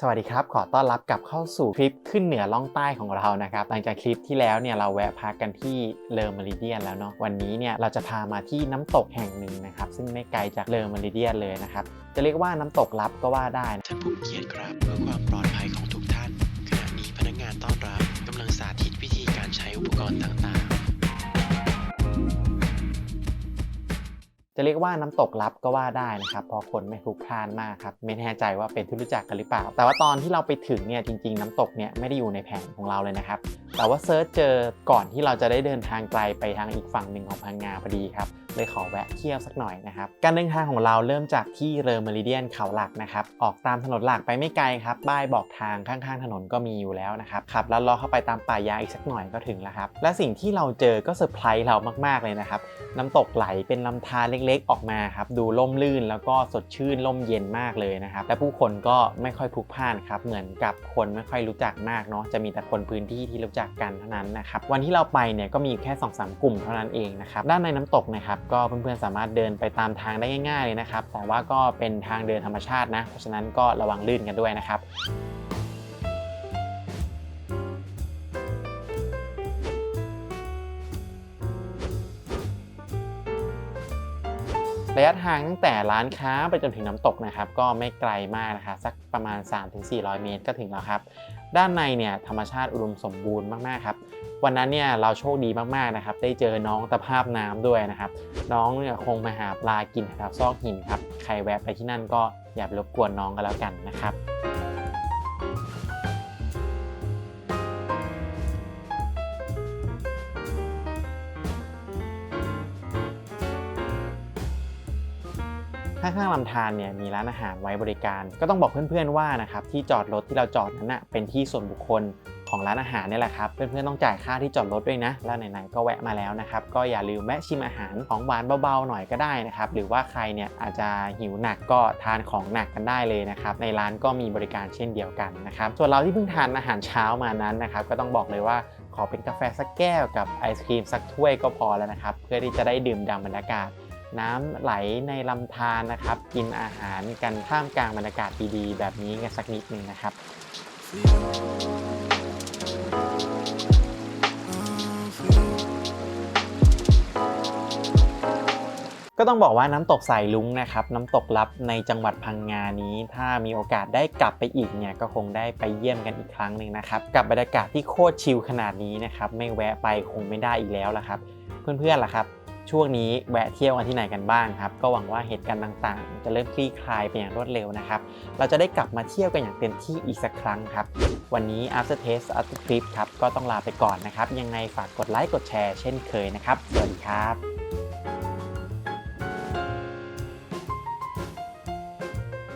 สวัสดีครับ ขอต้อนรับกลับเข้าสู่คลิปขึ้นเหนือล่องใต้ของเรานะครับ หลังจากคลิปที่แล้วเนี่ยเราแวะพักกันที่เลอร์มาริเดียนแล้วเนาะ วันนี้เนี่ยเราจะพามาที่น้ำตกแห่งหนึ่งนะครับ ซึ่งไม่ไกลจากเลอร์มาริเดียนเลยนะครับ จะเรียกว่าน้ำตกลับก็ว่าได้นะท่านผู้เกียรติครับ เพื่อความปลอดภัยของทุกท่านขณะนี้พนักงานต้อนรับกำลังสาธิตวิธีการใช้อุปกรณ์ต่างๆ จะเรียกว่าน้ำตกลับก็ว่าได้นะครับเพราะคนไม่พลุกพล่านมากครับไม่แน่ใจว่าเป็นที่รู้จักกันหรือเปล่า แต่ว่าตอนที่เราไปถึงเนี่ยจริง ๆ น้ำตกเนี่ยไม่ได้อยู่ในแผนของเราเลยนะครับ แต่ว่าเซิร์ชเจอก่อนที่เราจะได้เดินทางไกลไปทางอีกฝั่งหนึ่งของพังงาพอดีครับเลยขอแวะเที่ยวสักหน่อยนะครับ การเดินทางของเราเริ่มจากที่เรอเมริเดียนเขาหลักนะครับออกตามถนนหลักไปไม่ไกลครับป้ายบอกทางข้างๆ ถนนก็มีอยู่แล้วนะครับขับแล้วล้อเข้าไปตามป่ายางอีกสักหน่อยก็ถึงแล้วครับและสิ่งที่เราเจอก็เซอร์ไพรส์เรามากๆเลยนะครับน้ำตกไหลเป็นลำธารเล็กๆ ออกมาครับดูล่มลื่นแล้วก็สดชื่นล่มเย็นมากเลยนะครับและผู้คนก็ไม่ค่อยพลุกพล่านครับเหมือนกับคนไม่ค่อยรู้จักมากเนาะจะมีแต่คนพื้นที่ที่รู้จักกันเท่านั้นนะครับวันที่เราไปเนี่ยก็มีแค่2อสกลุ่มเท่านั้นเองนะครับด้านในน้ำตกนะครับก็เพื่อนๆสามารถเดินไปตามทางได้ง่าย ๆ เลยนะครับแต่ว่าก็เป็นทางเดินธรรมชาตินะเพราะฉะนั้นก็ระวังลื่นกันด้วยนะครับ ระยะทางตั้งแต่ร้านค้าไปจนถึงน้ำตกนะครับ ก็ไม่ไกลมากนะคะสักประมาณ 3-400 เมตรก็ถึงแล้วครับ ด้านในเนี่ยธรรมชาติอุดมสมบูรณ์มากๆครับวันนั้นเนี่ยเราโชคดีมากๆนะครับ ได้เจอน้องตะภาพน้ำด้วยนะครับ น้องเนี่ยคงมาหาปลากินแถวซอกหินครับ ใครแวะไปที่นั่นก็อย่าไปรบกวนน้องกันแล้วกันนะครับ ข้างๆลำธารเนี่ยมีร้านอาหารไว้บริการ ก็ต้องบอกเพื่อนๆว่านะครับที่จอดรถที่เราจอดนั้นนะเป็นที่ส่วนบุคคลของร้านอาหารนี่แหละครับ เพื่อนๆต้องจ่ายค่าที่จอดรถด้วยนะ แล้วไหนๆก็แวะมาแล้วนะครับ ก็อย่าลืมแวะชิมอาหารของหวานเบาๆหน่อยก็ได้นะครับ หรือว่าใครเนี่ยอาจจะหิวหนักก็ทานของหนักกันได้เลยนะครับ ในร้านก็มีบริการเช่นเดียวกันนะครับ ส่วนเราที่เพิ่งทานอาหารเช้ามานั้นนะครับ ก็ต้องบอกเลยว่าขอเป็นกาแฟสักแก้วกับไอศครีมสักถ้วยก็พอแล้วนะครับ เพื่อที่จะได้ดื่มด่ำบรรยากาศ น้ำไหลในลำธารนะครับ กินอาหารกันท่ามกลางบรรยากาศดีๆ แบบนี้กันสักนิดหนึ่งนะครับ ก็ต้องบอกว่าน้ำตกสายลุงนะครับน้ำตกลับในจังหวัดพังงานี้ ถ้ามีโอกาสได้กลับไปอีกเนี่ยก็คงได้ไปเยี่ยมกันอีกครั้งหนึ่งนะครับ กับบรรยากาศที่โคตรชิลขนาดนี้นะครับไม่แวะไปคงไม่ได้อีกแล้วละครับ เพื่อนๆล่ะครับ ช่วงนี้แวะเที่ยวกันที่ไหนกันบ้างครับ ก็หวังว่าเหตุการณ์ต่างๆ จะเริ่มคลี่คลายไปอย่างรวดเร็วนะครับ เราจะได้กลับมาเที่ยวกันอย่างเต็มที่อีกสักครั้งครับ วันนี้ after taste after trip ครับ ก็ต้องลาไปก่อนนะครับ ยังไงฝากกดไลค์กดแชร์เช่นเคยนะครับ สวัสดีครับ